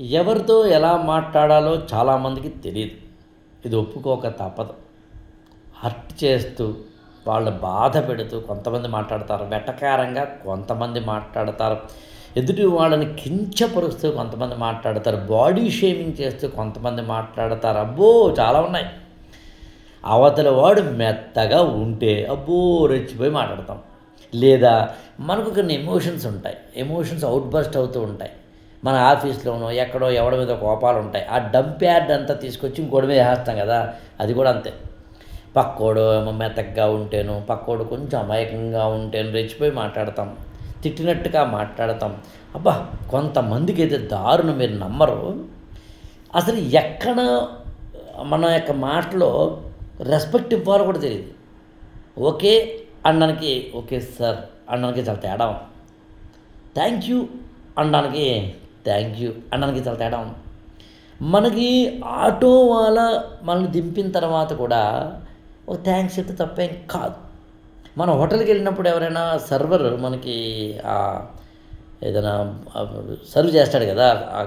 ఎవరితో ఎలా మాట్లాడాలో చాలామందికి తెలియదు ఇది ఒప్పుకోక తప్పదు. హర్ట్ చేస్తూ వాళ్ళు బాధ పెడుతూ కొంతమంది మాట్లాడతారు. వెటకారంగా కొంతమంది మాట్లాడతారు. ఎదుటి వాళ్ళని కించపరుస్తూ కొంతమంది మాట్లాడతారు. బాడీ షేమింగ్ చేస్తూ కొంతమంది మాట్లాడతారు. అబ్బో చాలా ఉన్నాయి. అవతల వాడు మెత్తగా ఉంటే అబ్బో రెచ్చిపోయి మాట్లాడతాం. లేదా మనకు కొన్ని ఎమోషన్స్ ఉంటాయి. ఎమోషన్స్ అవుట్ బస్ట్ అవుతూ ఉంటాయి. మన ఆఫీస్లోనో ఎక్కడో ఎవడ మీద కోపాలు ఉంటాయి. ఆ డంప్ యార్డ్ అంతా తీసుకొచ్చి ఇంకోటి మీద వేస్తాం కదా అది కూడా అంతే. పక్కోడు మెతగ్గా ఉంటేను పక్కోడు కొంచెం అమాయకంగా ఉంటేను రెచ్చిపోయి మాట్లాడతాం. తిట్టినట్టుగా మాట్లాడతాం. అబ్బా కొంతమందికి అయితే దారుణం మీరు నమ్మరు. అసలు ఎక్కడ మన యొక్క మాటలో రెస్పెక్ట్ ఇవ్వాలో కూడా తెలియదు. ఓకే అనడానికి ఓకే సార్ అనడానికి చాలా తేడా థ్యాంక్ యూ అనడానికి థ్యాంక్ యూ అనడానికి చాలా తేడా ఉంది. మనకి ఆటో వాళ్ళ మనల్ని దింపిన తర్వాత కూడా ఓ థ్యాంక్స్ చెప్తే తప్పేం కాదు. మన హోటల్కి వెళ్ళినప్పుడు ఎవరైనా సర్వర్ మనకి ఏదైనా సర్వ్ చేస్తాడు కదా ఆ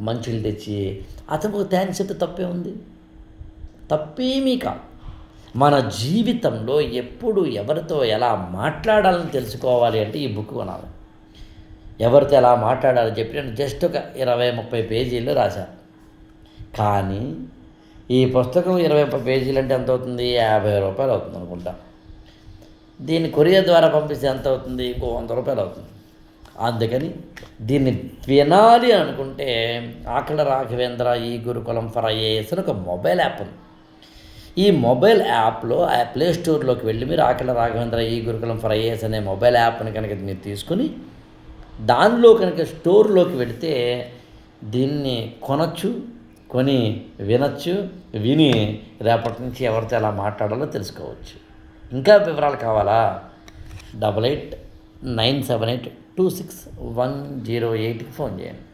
మంచులు తెచ్చి అతనికి ఒక థ్యాంక్స్ చెప్తే తప్పే ఉంది. తప్పేమీ కాదు. మన జీవితంలో ఎప్పుడు ఎవరితో ఎలా మాట్లాడాలని తెలుసుకోవాలి అంటే ఈ బుక్ కొనాలి. ఎవరితో ఎలా మాట్లాడాలో చెప్పి నేను జస్ట్ ఒక ఇరవై ముప్పై పేజీలు రాశాను కానీ ఈ పుస్తకం ఇరవై ముప్పై పేజీలు అంటే ఎంత అవుతుంది? యాభై రూపాయలు అవుతుంది అనుకుంటా. దీన్ని కొరియర్ ద్వారా పంపిస్తే ఎంత అవుతుంది? ఇంకో వంద రూపాయలు అవుతుంది. అందుకని దీన్ని వినాలి అనుకుంటే ఆకల రాఘవేంద్ర ఈ గురుకులం ఫర్ ఐఏఎస్ అని ఒక మొబైల్ యాప్ ఉంది. ఈ మొబైల్ యాప్లో ఆ ప్లే స్టోర్లోకి వెళ్ళి మీరు ఆకల రాఘవేంద్ర ఈ గురుకులం ఫర్ ఐఏఎస్ అనే మొబైల్ యాప్ని కనుక మీరు తీసుకుని దానిలో కనుక స్టోర్లోకి వెళితే దీన్ని కొనచ్చు కొని వినొచ్చు విని రేపటి నుంచి ఎవరితో ఎలా మాట్లాడాలో తెలుసుకోవచ్చు. ఇంకా వివరాలు కావాలా? Double eight nine seven eight two six one zero ఎయిట్కి ఫోన్ చేయండి.